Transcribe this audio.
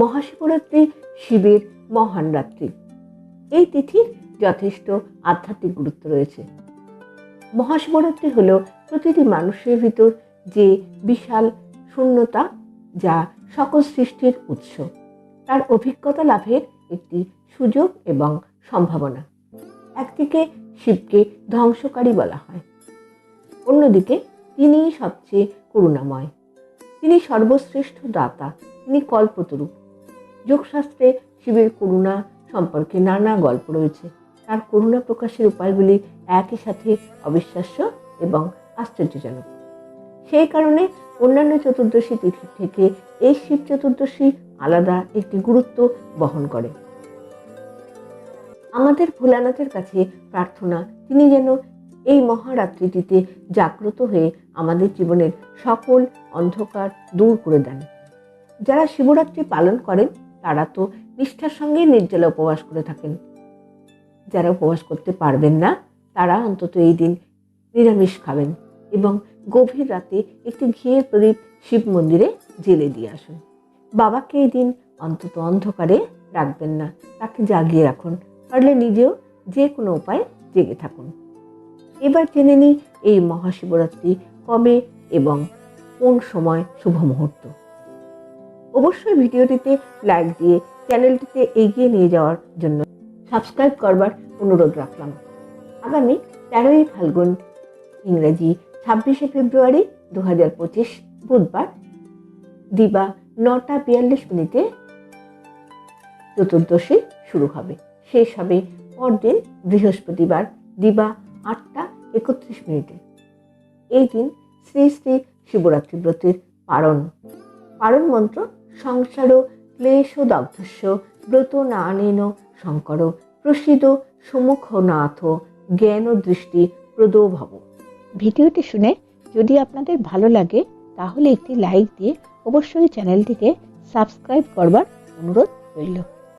মহাশিবরাত্রি, শিবের মহান রাত্রি। এই তিথির যথেষ্ট আধ্যাত্মিক গুরুত্ব রয়েছে। মহাশিবরাত্রি হল প্রতিটি মানুষের ভিতর যে বিশাল শূন্যতা যা সকল সৃষ্টির উৎস। তার অভিজ্ঞতা লাভের একটি সুযোগ এবং সম্ভাবনা। একদিকে শিবকে ধ্বংসকারী বলা হয়, অন্যদিকে তিনিই সবচেয়ে করুণাময়। তিনি সর্বশ্রেষ্ঠ দাতা, তিনি কল্পতরু যোগশাস্ত্রে শিবের করুণা সম্পর্কে নানা গল্প রয়েছে। তার করুণা প্রকাশের উপায়গুলি একই সাথে অবিশ্বাস্য এবং আশ্চর্যজনক। সেই কারণে অন্যান্য চতুর্দশী তিথি থেকে এই শিব চতুর্দশী আলাদা একটি গুরুত্ব বহন করে। আমাদের ভোলানাথের কাছে প্রার্থনা, তিনি যেন এই মহারাত্রিটিতে জাগ্রত হয়ে আমাদের জীবনের সকল অন্ধকার দূর করে দেন। যারা শিবরাত্রি পালন করেন তারা তো নিষ্ঠার সঙ্গে নির্জলা উপবাস করে থাকেন। যারা উপবাস করতে পারবেন না, তারা অন্তত এই দিন নিরামিষ খাবেন এবং গভীর রাতে একটি ঘিয়ের প্রদীপ শিব মন্দিরে জেলে দিয়ে আসুন। বাবাকে এই দিন অন্তত অন্ধকারে রাখবেন না, তাকে জাগিয়ে রাখুন, পারলে নিজেও যে কোনো উপায়ে জেগে থাকুন। এবার জেনে নিই এই মহাশিবরাত্রি কবে এবং কোন সময় শুভ মুহূর্ত। অবশ্যই ভিডিওটিতে লাইক দিয়ে চ্যানেলটিতে এগিয়ে নিয়ে যাওয়ার জন্য সাবস্ক্রাইব করবার অনুরোধ রাখলাম। আগামী তেরোই ফাল্গুন, ইংরেজি ছাব্বিশে ফেব্রুয়ারি দু হাজার পঁচিশ বুধবার দিবা নটা বিয়াল্লিশ মিনিটে চতুর্দশী শুরু হবে। শেষ হবে পরদিন বৃহস্পতিবার দিবা আটটা একত্রিশ মিনিটে। এই দিন শ্রী শ্রী শিবরাত্রি ব্রতের পারণ। পারণ মন্ত্র সংসার ক্লেশ ও দগ্ধস্য, ব্রত না নেন শঙ্কর প্রসিদ সমুখ নাথ জ্ঞান ও দৃষ্টি প্রদো ভব। ভিডিওটি শুনে যদি আপনাদের ভালো লাগে, তাহলে একটি লাইক দিয়ে অবশ্যই চ্যানেলটিকে সাবস্ক্রাইব করবার অনুরোধ রইল।